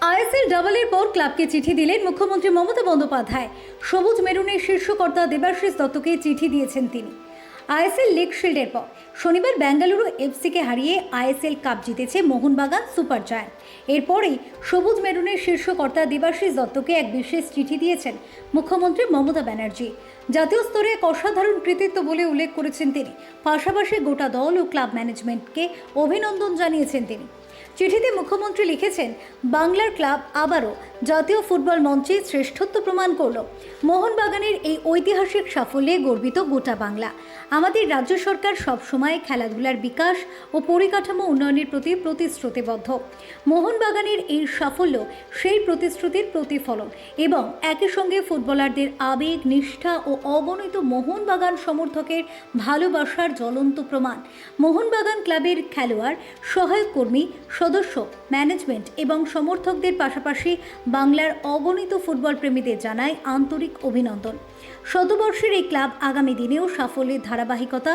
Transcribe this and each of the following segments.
ISL ডাবলের পর ক্লাবকে চিঠি দিলেন মুখ্যমন্ত্রী মমতা বন্দ্যোপাধ্যায়। সবুজ মেরুনের শীর্ষকর্তা দেবাশিস দত্তকে চিঠি দিয়েছেন তিনি। আইএসএল লিগ শিল্ডের পর শনিবার বেঙ্গালুরু এফসিকে হারিয়ে আইএসএল কাপ জিতেছে মোহনবাগান সুপার জায়ান্ট। এরপরেই সবুজ মেরুনের শীর্ষকর্তা দেবাশিস দত্তকে এক বিশেষ চিঠি দিয়েছেন মুখ্যমন্ত্রী মমতা ব্যানার্জি। জাতীয় স্তরে এক অসাধারণ কৃতিত্ব বলে উল্লেখ করেছেন তিনি। পাশাপাশি গোটা দল ও ক্লাব ম্যানেজমেন্টকে অভিনন্দন জানিয়েছেন তিনি। চিঠিতে মুখ্যমন্ত্রী লিখেছেন, বাংলার ক্লাব আবারও জাতীয় ফুটবল মঞ্চে শ্রেষ্ঠত্ব প্রমাণ করল। মোহনবাগানের এই ঐতিহাসিক সাফল্যে গর্বিত গোটা বাংলা। আমাদের রাজ্য সরকার সবসময় খেলাধুলার বিকাশ ও পরিকাঠামো উন্নয়নের প্রতি প্রতিশ্রুতিবদ্ধ। মোহনবাগানের এই সাফল্য সেই প্রতিশ্রুতির প্রতিফলন এবং একই সঙ্গে ফুটবলারদের আবেগ, নিষ্ঠা ও অগণিত মোহনবাগান সমর্থকের ভালোবাসার জ্বলন্ত প্রমাণ। মোহনবাগান ক্লাবের খেলোয়াড়, সহায়ক কর্মী সদস্য ম্যানেজমেন্ট এবং সমর্থকদের পাশাপাশি বাংলার অগণিত ফুটবল প্রেমীদের জানায় আন্তরিক অভিনন্দন। শতবর্ষের এই ক্লাব আগামী দিনেও সাফল্যের ধারাবাহিকতা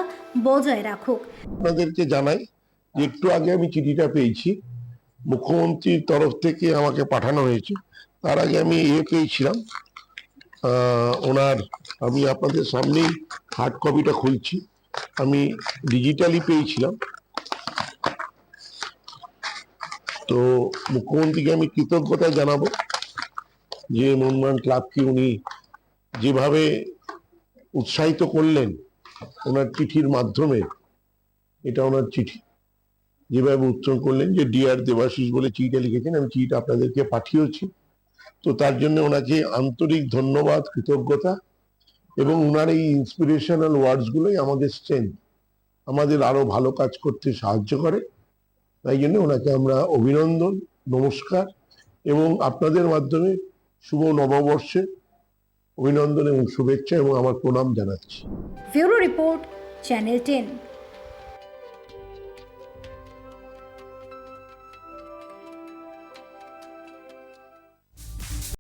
বজায় রাখুক। আপনাদেরকে জানাই একটু আগে আমি চিঠিটা পেয়েছি। মুখ্যমন্ত্রীর তরফ থেকে আমাকে পাঠানো হয়েছে। তার আগে আমি ইয়ে পেয়েছিলাম ওনার, আমি আপনাদের সামনেই হার্ড কপিটা খুলছি। আমি ডিজিটালি পেয়েছিলাম। তো মুখ্যমন্ত্রীকে আমি কৃতজ্ঞতা জানাব যে মোহনবাগান ক্লাবকে উনি যেভাবে উৎসাহিত করলেন ওনার চিঠির মাধ্যমে, এটা ওনার চিঠি, যেভাবে উত্তর করলেন যে ডিআর দেবাশিস বলে চিঠিটা লিখেছেন, আমি চিঠিটা আপনাদেরকে পাঠিয়েছি তো তার জন্য ওনাকে আন্তরিক ধন্যবাদ, কৃতজ্ঞতা, এবং ওনার এই ইন্সপিরেশনাল ওয়ার্ডস গুলোই আমাদের স্ট্রেংথ আমাদের আরও ভালো কাজ করতে সাহায্য করে। তাই জন্য ওনাকে আমরা অভিনন্দন, নমস্কার এবং আপনাদের মাধ্যমে শুভ নববর্ষে অভিনন্দন এবং শুভেচ্ছা এবং আমার প্রণাম জানাচ্ছি। Report, channel ten.